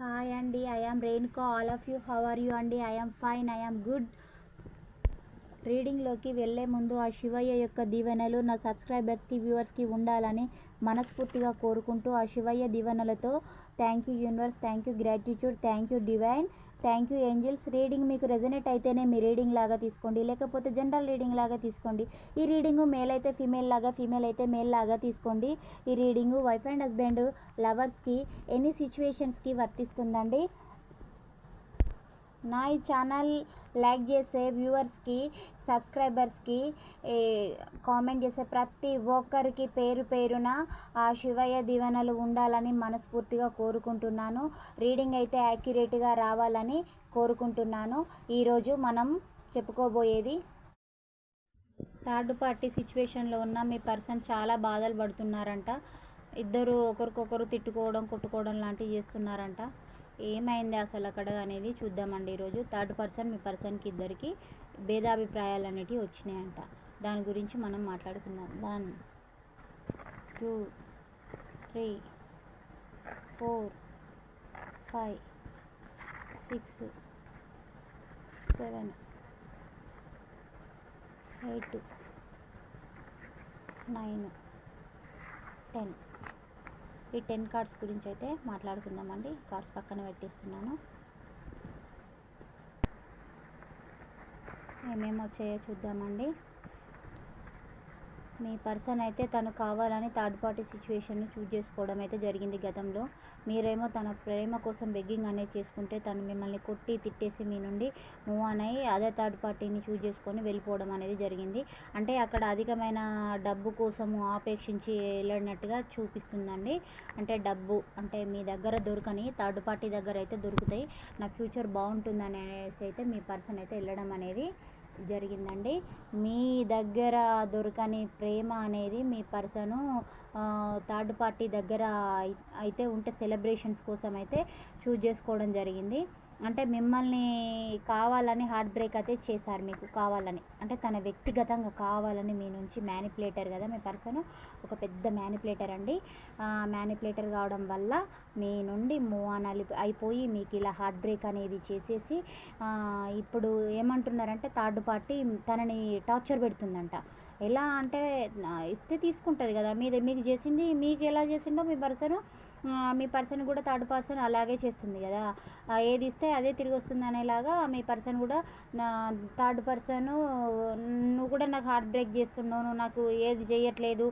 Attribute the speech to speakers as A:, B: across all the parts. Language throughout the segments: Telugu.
A: హాయ్ అండి I రెయిన్కో all of you how are you అండి ఐ ఫైన్ ఐ గుడ్ రీడింగ్లోకి వెళ్ళే ముందు ఆ శివయ్య యొక్క దీవెనలు నా సబ్స్క్రైబర్స్కి వ్యూవర్స్కి ఉండాలని మనస్ఫూర్తిగా కోరుకుంటూ ఆ శివయ్య దీవెనలతో thank you universe thank you gratitude thank you divine thank you angels reading మీకు రెజనేట్ అయితేనే మీ రీడింగ్ లాగా తీసుకోండి. లేకపోతే జనరల్ రీడింగ్ లాగా తీసుకోండి. ఈ రీడింగు మేల్ అయితే ఫీమేల్ లాగా ఫీమేల్ అయితే మేల్ లాగా తీసుకోండి. ఈ రీడింగు వైఫ్ అండ్ హస్బెండ్ లవర్స్కి ఎన్ని సిచ్యువేషన్స్కి వర్తిస్తుందండి. నా ఈ ఛానల్ లైక్ చేసే వ్యూవర్స్కి సబ్స్క్రైబర్స్కి కామెంట్ చేసే ప్రతి ఒక్కరికి పేరు పేరున ఆ శివయ్య దీవెనలు ఉండాలని మనస్ఫూర్తిగా కోరుకుంటున్నాను. రీడింగ్ అయితే యాక్యురేట్గా రావాలని కోరుకుంటున్నాను. ఈరోజు మనం చెప్పుకోబోయేది థర్డ్ పార్టీ సిచ్యువేషన్లో ఉన్న మీ పర్సన్ చాలా బాధలు పడుతున్నారంట. ఇద్దరు ఒకరికొకరు తిట్టుకోవడం కొట్టుకోవడం లాంటివి చేస్తున్నారంట. ఏమైంది అసలు అక్కడ అనేది చూద్దామండి. ఈరోజు థర్డ్ పర్సన్ మీ పర్సన్కి ఇద్దరికి భేదాభిప్రాయాలు అనేటివి వచ్చినాయంట. దాని గురించి మనం మాట్లాడుకుందాం. One two three four five six seven eight nine ten. ఈ టెన్ కార్డ్స్ గురించి అయితే మాట్లాడుకుందామండి. కార్డ్స్ పక్కన పెట్టిస్తున్నాను. ఏమేమి వచ్చాయో చూద్దామండి. మీ పర్సన్ అయితే తను కావాలని థర్డ్ పార్టీ సిచ్యువేషన్ని చూజ్ చేసుకోవడం అయితే జరిగింది గతంలో. మీరేమో తన ప్రేమ కోసం బెగ్గింగ్ అనేది చేసుకుంటే తను మిమ్మల్ని కొట్టి తిట్టేసి మీ నుండి మూవ్ ఆన్ అయ్యి అదే థర్డ్ పార్టీని చూజ్ చేసుకొని వెళ్ళిపోవడం అనేది జరిగింది. అంటే అక్కడ అధికమైన డబ్బు కోసము ఆపేక్షించి వెళ్ళినట్టుగా చూపిస్తుందండి. అంటే డబ్బు అంటే మీ దగ్గర దొరకని థర్డ్ పార్టీ దగ్గర అయితే దొరుకుతాయి. నా ఫ్యూచర్ బాగుంటుందని అనేసి అయితే మీ పర్సన్ అయితే వెళ్ళడం అనేది జరిగిందండి. మీ దగ్గర దొరకని ప్రేమ అనేది మీ పర్సను థర్డ్ పార్టీ దగ్గర అయితే ఉంటే సెలబ్రేషన్స్ కోసం అయితే చూజ్ చేసుకోవడం జరిగింది. అంటే మిమ్మల్ని కావాలని హార్ట్ బ్రేక్ అయితే చేశారు మీకు కావాలని. అంటే తన వ్యక్తిగతంగా కావాలని మీ నుంచి మ్యానిపులేటర్ కదా మీ పర్సన్ ఒక పెద్ద మ్యానిపులేటర్ అండి. మ్యానిపులేటర్ కావడం వల్ల మీ నుండి మూవ్ ఆన్ అయిపోయి మీకు ఇలా హార్ట్ బ్రేక్ అనేది చేసేసి ఇప్పుడు ఏమంటున్నారంటే థర్డ్ పార్టీ తనని టార్చర్ పెడుతుందంట. ఎలా అంటే ఇస్తే తీసుకుంటుంది కదా. మీద మీకు చేసింది మీకు ఎలా చేసిండో మీ పర్సన్ మీ పర్సన్ కూడా థర్డ్ పర్సన్ అలాగే చేస్తుంది కదా. ఏది ఇస్తే అదే తిరిగి వస్తుంది అనేలాగా మీ పర్సన్ కూడా నా థర్డ్ పర్సన్ నువ్వు కూడా నాకు హార్ట్ బ్రేక్ చేస్తున్నావు నువ్వు నాకు ఏది చేయట్లేదు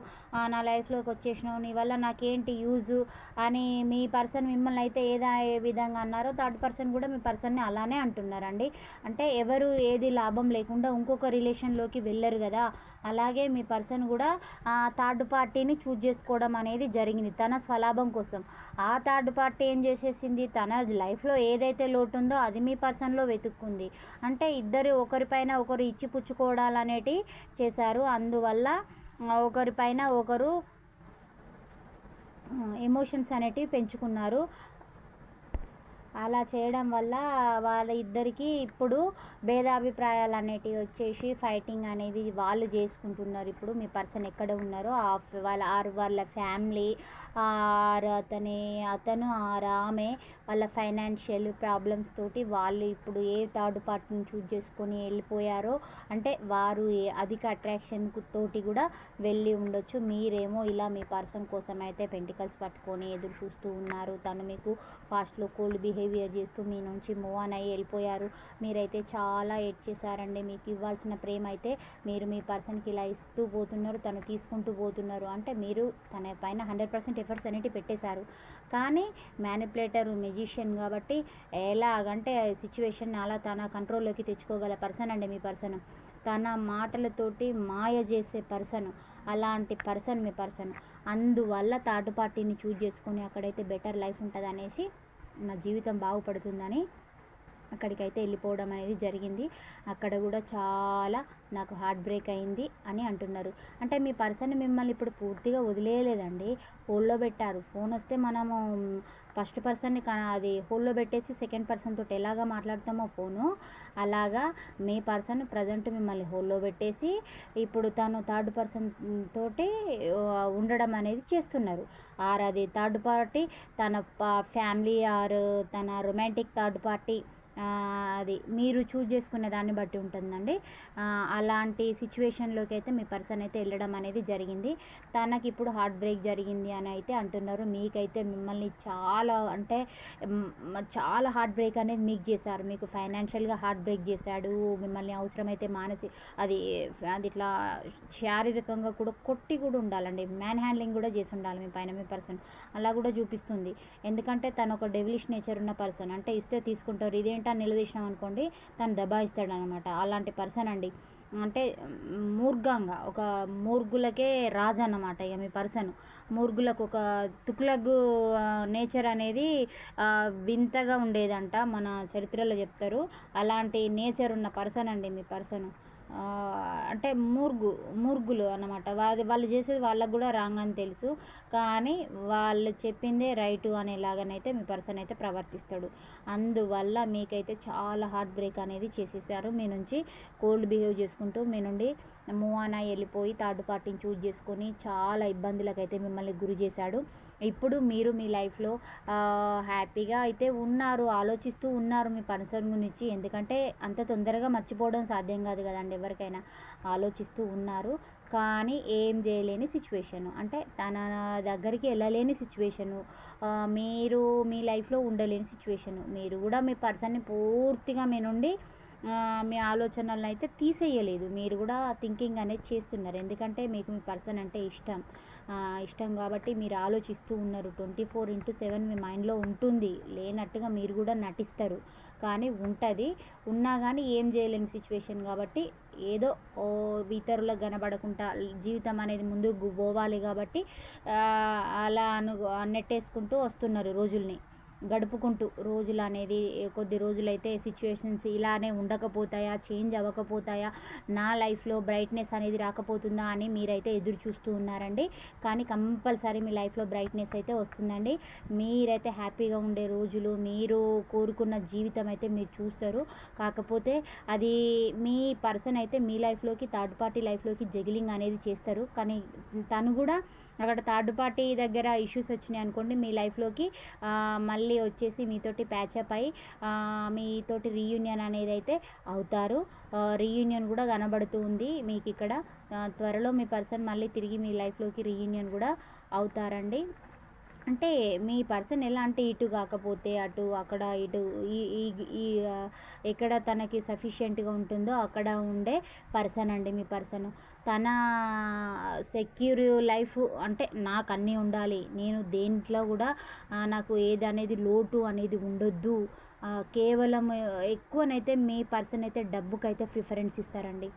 A: నా లైఫ్లోకి వచ్చేసినావు నీ వల్ల నాకేంటి యూజు అని మీ పర్సన్ మిమ్మల్ని అయితే ఏదా ఏ విధంగా అన్నారో థర్డ్ పర్సన్ కూడా మీ పర్సన్ని అలానే అంటున్నారండి. అంటే ఎవరు ఏది లాభం లేకుండా ఇంకొక రిలేషన్లోకి వెళ్ళరు కదా. అలాగే మీ పర్సన్ కూడా ఆ థర్డ్ పార్టీని చూజ్ చేసుకోవడం అనేది జరిగింది తన స్వలాభం కోసం. ఆ థర్డ్ పార్టీ ఏం చేసేసింది? తన లైఫ్లో ఏదైతే లోటు ఉందో అది మీ పర్సన్లో వెతుక్కుంది. అంటే ఇద్దరు ఒకరిపైన ఒకరు ఇచ్చి పుచ్చుకోవడాలు అనేటివి చేశారు. అందువల్ల ఒకరిపైన ఒకరు ఎమోషన్స్ అనేటివి పెంచుకున్నారు. అలా చేయడం వల్ల వాళ్ళ ఇద్దరికీ ఇప్పుడు భేదాభిప్రాయాలు అనేటివి వచ్చేసి ఫైటింగ్ అనేది వాళ్ళు చేసుకుంటున్నారు. ఇప్పుడు మీ పర్సన్ ఎక్కడ ఉన్నారో వాళ్ళ ఆరు వాళ్ళ ఫ్యామిలీ ఆరు అతని అతను ఆరు ఆమె వాళ్ళ ఫైనాన్షియల్ ప్రాబ్లమ్స్ తోటి వాళ్ళు ఇప్పుడు ఏ థర్డ్ పార్టీని చూజ్ చేసుకొని వెళ్ళిపోయారో అంటే వారు అధిక అట్రాక్షన్ తోటి కూడా వెళ్ళి ఉండొచ్చు. మీరేమో ఇలా మీ పర్సన్ కోసం అయితే పెంటికల్స్ పట్టుకొని ఎదురు చూస్తూ ఉన్నారు. తను మీకు ఫాస్ట్లో కోల్డ్ బిహేవియర్ చేస్తూ మీ నుంచి మూవ్ ఆన్ అయ్యి వెళ్ళిపోయారు. మీరైతే చాలా ఎడ్ చేశారండి. మీకు ఇవ్వాల్సిన ప్రేమ అయితే మీరు మీ పర్సన్కి ఇలా ఇస్తూ పోతున్నారు తను తీసుకుంటూ పోతున్నారు. అంటే మీరు తన పైన హండ్రెడ్ పర్సెంట్ ఎఫర్ట్స్ అనేవి పెట్టేశారు. కానీ మ్యానిపులేటర్ మెజిషియన్ కాబట్టి ఎలాగంటే సిచ్యువేషన్ అలా తన కంట్రోల్లోకి తెచ్చుకోగల పర్సన్ అండి మీ పర్సన్. తన మాటలతోటి మాయ చేసే పర్సన్ అలాంటి పర్సన్ మీ పర్సన్. అందువల్ల థర్డ్ పార్టీని చూజ్ చేసుకొని అక్కడైతే బెటర్ లైఫ్ ఉంటుంది అనేసి నా జీవితం బాగుపడుతుందని అక్కడికైతే వెళ్ళిపోవడం అనేది జరిగింది. అక్కడ కూడా చాలా నాకు హార్ట్ బ్రేక్ అయింది అని అంటున్నారు. అంటే మీ పర్సన్ మిమ్మల్ని ఇప్పుడు పూర్తిగా వదిలేయలేదండి. హోల్లో పెట్టారు. ఫోన్ వస్తే మనము ఫస్ట్ పర్సన్ని క అది హోల్లో పెట్టేసి సెకండ్ పర్సన్ తోటి ఎలాగా మాట్లాడతామో ఫోను. అలాగా మీ పర్సన్ ప్రజెంట్ మిమ్మల్ని హోల్లో పెట్టేసి ఇప్పుడు తను థర్డ్ పర్సన్ తోటి ఉండడం అనేది చేస్తున్నారు. ఆర్ అది థర్డ్ పార్టీ తన ఫ్యామిలీ ఆర్ తన రొమాంటిక్ థర్డ్ పార్టీ అది మీరు చూజ్ చేసుకునే దాన్ని బట్టి ఉంటుందండి. అలాంటి సిచ్యువేషన్లోకి అయితే మీ పర్సన్ అయితే వెళ్ళడం అనేది జరిగింది. తనకి ఇప్పుడు హార్ట్ బ్రేక్ జరిగింది అని అయితే అంటున్నారు. మీకైతే మిమ్మల్ని చాలా అంటే చాలా హార్ట్ బ్రేక్ అనేది మీకు చేశారు. మీకు ఫైనాన్షియల్గా హార్ట్ బ్రేక్ చేశాడు. మిమ్మల్ని అవసరమైతే మానసి అది అది ఇట్లా శారీరకంగా కూడా కొట్టి కూడా ఉండాలండి. మ్యాన్ హ్యాండ్లింగ్ కూడా చేసి ఉండాలి మీ పైన మీ పర్సన్ అలా కూడా చూపిస్తుంది. ఎందుకంటే తను ఒక డెవిలిష్ నేచర్ ఉన్న పర్సన్ అంటే ఇస్తే తీసుకుంటారు. ఇదేంటో నిలదీసినాం అనుకోండి తను దబాయిస్తాడు అనమాట అలాంటి పర్సన్ అండి. అంటే మూర్ఘంగా ఒక మూర్గులకే రాజు అన్నమాట ఇక మీ పర్సన్. మూర్ఘులకు ఒక తుక్లగు నేచర్ అనేది వింతగా ఉండేదంట మన చరిత్రలో చెప్తారు. అలాంటి నేచర్ ఉన్న పర్సన్ అండి మీ పర్సన్. అంటే మూర్గు మూర్గులు అన్నమాట. వాళ్ళు వాళ్ళు చేసేది వాళ్ళకు కూడా రాంగ్ అని తెలుసు. కానీ వాళ్ళు చెప్పిందే రైటు అనేలాగానైతే మీ పర్సన్ అయితే ప్రవర్తిస్తాడు. అందువల్ల మీకైతే చాలా హార్ట్ బ్రేక్ అనేది చేసేసారు. మీ నుంచి కోల్డ్ బిహేవ్ చేసుకుంటూ మీ నుండి మూవ్ ఆన్ వెళ్ళిపోయి థర్డ్ పార్టీని చూజ్ చేసుకొని చాలా ఇబ్బందులకు అయితే మిమ్మల్ని గురి చేశాడు. ఇప్పుడు మీరు మీ లైఫ్లో హ్యాపీగా అయితే ఉన్నారు ఆలోచిస్తూ ఉన్నారు మీ పర్సన్ గురించి ఎందుకంటే అంత తొందరగా మర్చిపోవడం సాధ్యం కాదు కదండి ఎవరికైనా ఆలోచిస్తూ ఉన్నారు. కానీ ఏం చేయలేని సిచ్యువేషను. అంటే తన దగ్గరికి వెళ్ళలేని సిచ్యువేషను. మీరు మీ లైఫ్లో ఉండలేని సిచ్యువేషను. మీరు కూడా మీ పర్సన్ని పూర్తిగా మీ నుండి మీ ఆలోచనలను అయితే తీసేయలేదు. మీరు కూడా థింకింగ్ అనేది చేస్తున్నారు. ఎందుకంటే మీకు మీ పర్సన్ అంటే ఇష్టం. ఇష్టం కాబట్టి మీరు ఆలోచిస్తూ ఉన్నారు. ట్వంటీ ఫోర్ ఇంటూ సెవెన్ మీ మైండ్లో ఉంటుంది. లేనట్టుగా మీరు కూడా నటిస్తారు. కానీ ఉంటుంది. ఉన్నా కానీ ఏం చేయలేని సిచ్యువేషన్ కాబట్టి ఏదో ఓ ఇతరులకు కనబడకుండా జీవితం అనేది ముందుకు పోవాలి కాబట్టి అలా అను నెట్టేసుకుంటూ వస్తున్నారు రోజుల్ని. గడుపుకుంటూ రోజులు అనేది కొద్ది రోజులైతే సిచ్యువేషన్స్ ఇలానే ఉండకపోతాయా చేంజ్ అవ్వకపోతాయా నా లైఫ్లో బ్రైట్నెస్ అనేది రాకపోతుందా అని మీరైతే ఎదురు చూస్తూ ఉన్నారండి. కానీ కంపల్సరీ మీ లైఫ్లో బ్రైట్నెస్ అయితే వస్తుందండి. మీరైతే హ్యాపీగా ఉండే రోజులు మీరు కోరుకున్న జీవితం అయితే మీరు చూస్తారు. కాకపోతే అది మీ పర్సన్ అయితే మీ లైఫ్లోకి థర్డ్ పార్టీ లైఫ్లోకి జగిలింగ్ అనేది చేస్తారు. కానీ తను కూడా అక్కడ థర్డ్ పార్టీ దగ్గర ఇష్యూస్ వచ్చినాయి అనుకోండి మీ లైఫ్లోకి మళ్ళీ వచ్చేసి మీతోటి ప్యాచప్ అయి మీతోటి రీయూనియన్ అనేది అయితే అవుతారు. రీయూనియన్ కూడా కనబడుతూ ఉంది మీకు ఇక్కడ. త్వరలో మీ పర్సన్ మళ్ళీ తిరిగి మీ లైఫ్లోకి రీయూనియన్ కూడా అవుతారండి. అంటే మీ పర్సన్ ఎలా అంటే ఇటు కాకపోతే అటు అక్కడ ఇటు ఈ ఎక్కడ తనకి సఫిషియెంట్గా ఉంటుందో అక్కడ ఉండే పర్సన్ అండి మీ పర్సన్ తన సెక్యూర్ లైఫ్ అంటే నాకు అన్నీ ఉండాలి. నేను దేంట్లో కూడా నాకు ఏది అనేది లోటు అనేది ఉండొద్దు. కేవలం ఎక్కువనైతే మీ పర్సన్ అయితే డబ్బుకైతే ప్రిఫరెన్స్ ఇస్తారండి.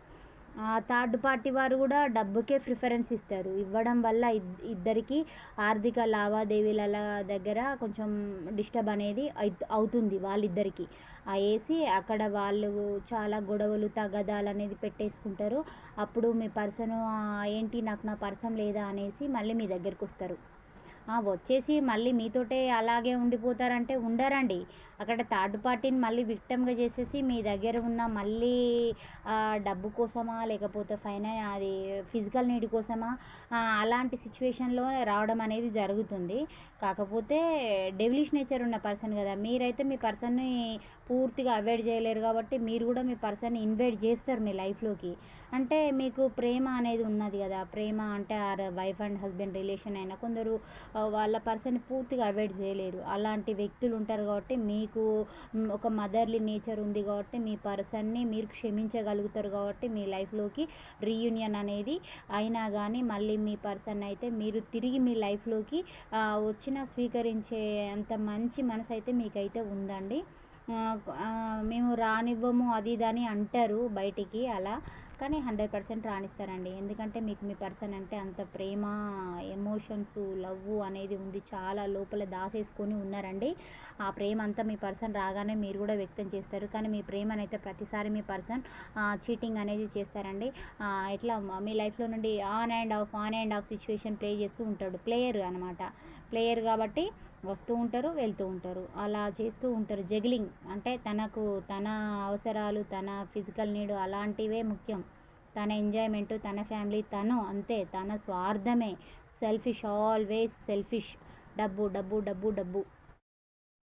A: థర్డ్ పార్టీ వారు కూడా డబ్బుకే ప్రిఫరెన్స్ ఇస్తారు. ఇవ్వడం వల్ల ఇద్- ఇద్దరికి ఆర్థిక లావాదేవీల దగ్గర కొంచెం డిస్టర్బ్ అనేది అవుతుంది వాళ్ళిద్దరికీ. ఆ వేసి అక్కడ వాళ్ళు చాలా గొడవలు తగదాలు అనేది పెట్టేసుకుంటారు. అప్పుడు మీ పర్సన్ ఏంటి నాకు నా పర్సన్ లేదా? అనేసి మళ్ళీ మీ దగ్గరికి వస్తారు. వచ్చేసి మళ్ళీ మీతోటే అలాగే ఉండిపోతారంటే ఉండరండి. అక్కడ థర్డ్ పార్టీని మళ్ళీ విక్టమ్గా చేసేసి మీ దగ్గర ఉన్న మళ్ళీ డబ్బు కోసమా లేకపోతే ఫైన అది ఫిజికల్ నీడ్ కోసమా అలాంటి సిచ్యువేషన్లో రావడం అనేది జరుగుతుంది. కాకపోతే డెవిలిష్ నేచర్ ఉన్న పర్సన్ కదా మీరైతే మీ పర్సన్ని పూర్తిగా అవాయిడ్ చేయలేరు కాబట్టి మీరు కూడా మీ పర్సన్ని ఇన్వైట్ చేస్తారు మీ లైఫ్లోకి. అంటే మీకు ప్రేమ అనేది ఉన్నది కదా. ప్రేమ అంటే or wife and husband relation అయినా కొందరు వాళ్ళ పర్సన్ పూర్తిగా అవాయిడ్ చేయలేరు. అలాంటి వ్యక్తులు ఉంటారు కాబట్టి మీకు ఒక మదర్లీ నేచర్ ఉంది కాబట్టి మీ పర్సన్ని మీరు క్షమించగలుగుతారు కాబట్టి మీ లైఫ్లోకి రీయూనియన్ అనేది అయినా కానీ మళ్ళీ మీ పర్సన్ అయితే మీరు తిరిగి మీ లైఫ్లోకి వచ్చిన స్వీకరించే అంత మంచి మనసు అయితే మీకైతే ఉందండి. మేము రానివ్వము అది ఇది అని అంటారు బయటికి అలా. కానీ హండ్రెడ్ పర్సెంట్ రాణిస్తారండి. ఎందుకంటే మీకు మీ పర్సన్ అంటే అంత ప్రేమ ఎమోషన్స్ లవ్ అనేది ఉంది. చాలా లోపల దాసేసుకొని ఉన్నారండి. ఆ ప్రేమ అంతా మీ పర్సన్ రాగానే మీరు కూడా వ్యక్తం చేస్తారు. కానీ మీ ప్రేమనైతే ప్రతిసారి మీ పర్సన్ చీటింగ్ అనేది చేస్తారండి. ఎట్లా మీ లైఫ్లో నుండి on and off on and off situation play చేస్తూ ఉంటాడు. ప్లేయర్ అనమాట. ప్లేయర్ కాబట్టి వస్తూ ఉంటారు వెళ్తూ ఉంటారు. అలా చేస్తూ ఉంటారు. జగిలింగ్ అంటే తనకు తన అవసరాలు తన ఫిజికల్ నీడు అలాంటివే ముఖ్యం. తన ఎంజాయ్మెంట్ తన ఫ్యామిలీ తను అంతే. తన స్వార్థమే. Selfish always selfish. డబ్బు డబ్బు డబ్బు డబ్బు.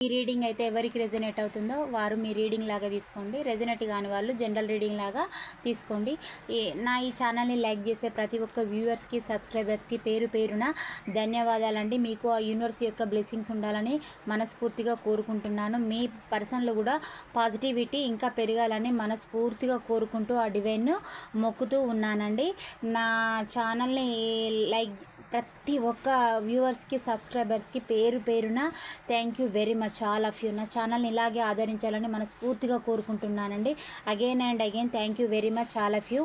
A: ఈ రీడింగ్ అయితే ఎవరికి రెజనేట్ అవుతుందో వారు మీ రీడింగ్ లాగా తీసుకోండి. రెజనేట్ కాని వాళ్ళు జనరల్ రీడింగ్ లాగా తీసుకోండి. ఈ నా ఈ ఛానల్ని లైక్ చేసే ప్రతి ఒక్క వ్యూవర్స్కి సబ్స్క్రైబర్స్కి పేరు పేరున ధన్యవాదాలండి. మీకు ఆ యూనివర్స్ యొక్క బ్లెస్సింగ్స్ ఉండాలని మనస్ఫూర్తిగా కోరుకుంటున్నాను. మీ పర్సన్లో కూడా పాజిటివిటీ ఇంకా పెరగాలని మనస్ఫూర్తిగా కోరుకుంటూ ఆ డివైన్ను మొక్కుతూ ఉన్నానండి. నా ఛానల్ని లైక్ ప్రతి ఒక్క వ్యూవర్స్కి సబ్స్క్రైబర్స్కి పేరు పేరున thank you very much all of you. నా ఛానల్ని ఇలాగే ఆదరించాలని మనస్ఫూర్తిగా కోరుకుంటున్నానండి. Again and again thank you very much all of you.